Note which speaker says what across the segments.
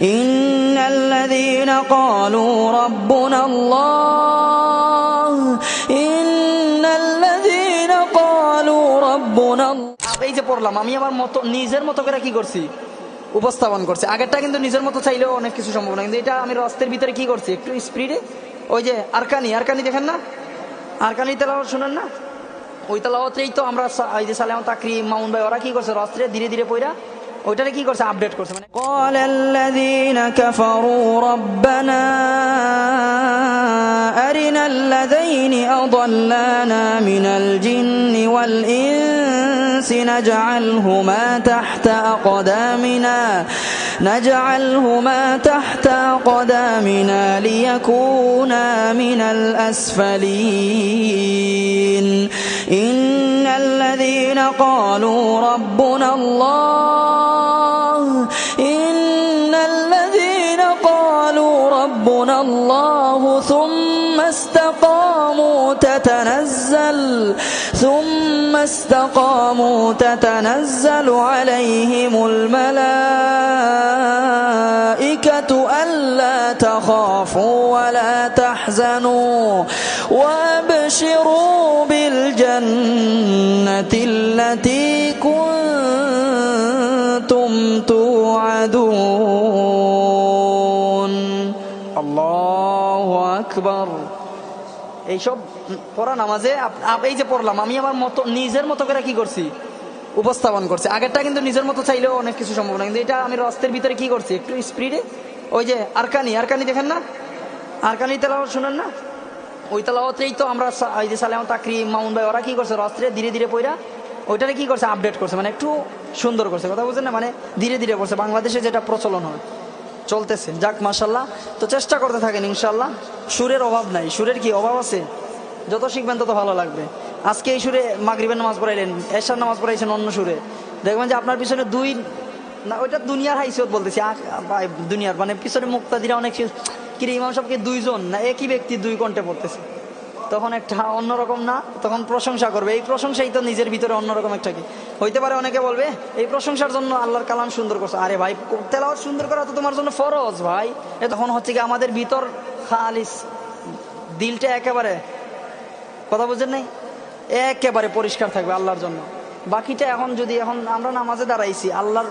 Speaker 1: إن الذين قالوا ربنا الله إن الذين قالوا ربنا الله
Speaker 2: এই যে পড়লাম আমি আমার মতো নিজের মতো করে কি করছি উপস্থাপন করছি আগেরটা কিন্তু নিজের মতো চাইলেও অনেক কিছু সম্ভব না কিন্তু এটা আমি রস্তের ভিতরে কি করছি একটু স্পিডে ওই যে আরকানি আরকানি দেখেন না আরকানি তেলাওয়াত শুনেন না ওই তেলাওয়াতেই তো আমরা সা- এই যে সালেম তাকরি মামুন ভাই ওরা কি করছে রস্ত্রে ধীরে ধীরে পইরা ওইটারে কি করছে আপডেট করছে মানে
Speaker 1: قال الذين كفروا ربنا أرنا الذين أضلانا من الجن والإنس نجعلهما تحت أقدامنا نجعلهما تحت أقدامنا ليكونا من الأسفلين إن الذين قالوا ربنا الله ربنا الله ثم استقاموا تتنزل ثم استقاموا تتنزل عليهم الملائكة ألا تخافوا ولا تحزنوا وابشروا আকবর।
Speaker 2: এইসব পড়া নামাজে এই যে পড়লাম, আমি আমার মতো, নিজের মতো করে কি করছি? উপস্থাপন করছে। আগেরটা কিন্তু নিজের মতো চাইলেও অনেক কিছু সম্ভব না, কিন্তু এটা আমি রস্তের ভিতরে কি করছি? একটু স্পিডে ওই যে আরকানি আরকানি দেখেন না? আরকানি তেলাওয়াত শুনেন না? ওই তেলাওয়াতেই তো আমরা এই যে সালাম তাকরি মামুন ভাই, ওরা কি করছে? রস্ত্রে ধীরে ধীরে পইরা ওইটারে কি করছে? আপডেট করছে মানে একটু সুন্দর করছে। কথা বলছেন না? মানে ধীরে ধীরে করছে বাংলাদেশে যেটা প্রচলন হয়। চলতেছে। যাক মাসাল্লাহ তো চেষ্টা করতে থাকেন ইনশাল্লাহ সুরের অভাব নাই। সুরের কি অভাব আছে? যত শিখবেন তত ভালো লাগবে। আজকে এই সুরে মাগরিবের নামাজ পড়াইলেন এশার নামাজ পড়াইছেন অন্য সুরে। দেখবেন যে আপনার পিছনে দুই না, ওইটা দুনিয়ার হাইসিয়ত বলতেছি। দুনিয়ার। মানে পিছনে মুক্তাদিরা অনেক কিরে, ইমাম সাহেবকে দুইজন? না, একই ব্যক্তি দুই কণ্ঠে পড়তেছে। তখন একটা অন্যরকম না? তখন প্রশংসা করবে। এই প্রশংসাই তো নিজের ভিতরে অন্যরকম একটা কি? হইতে পারে অনেকে বলবে, এই প্রশংসার জন্য আল্লাহর কালাম সুন্দর করছে। আরে ভাই, তেলাওয়াত সুন্দর করা তো তোমার জন্য ফরজ ভাই। এ তখন হচ্ছে কি আমাদের ভিতর খালিস দিলটা একেবারে, কথা বুঝেন নাই? একেবারে পরিষ্কার থাকবে আল্লাহর জন্য। বাকিটা এখন যদি এখন আমরা নামাজে দাঁড়াইছি, আল্লাহর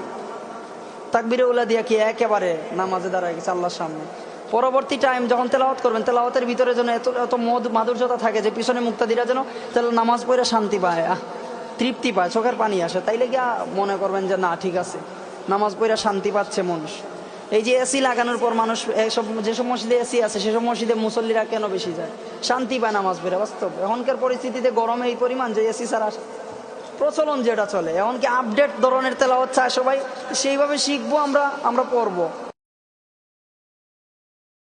Speaker 2: তাকবিরে উলা দিয়া কি একেবারে নামাজে দাঁড়ায় গেছে আল্লাহর সামনে? পরবর্তী টাইম যখন তেলাওয়াত করবেন তেলাওয়াতের ভিতরে যেন এত এত মধ মাধুর্যতা থাকে যে পিছনে মুক্তাদিরা যেন তাহলে নামাজ পড়ে শান্তি পায় আহ, তৃপ্তি পায় চোখের পানি আসে। তাইলে গিয়া মনে করবেন যে না ঠিক আছে নামাজ পড়ে শান্তি পাচ্ছে মানুষ। এই যে এসি লাগানোর পর মানুষ এইসব যেসব মসজিদে এসি আছে সেসব মসজিদে মুসল্লিরা কেন বেশি যায়? শান্তি পায় নামাজ পড়ে বাস্তব। এখনকার পরিস্থিতিতে গরমে এই পরিমাণ যে এসি ছাড়া প্রচলন যেটা চলে এমনকি আপডেট ধরনের তেলাওয়াত চায় সবাই সেইভাবে শিখব আমরা আমরা পড়ব।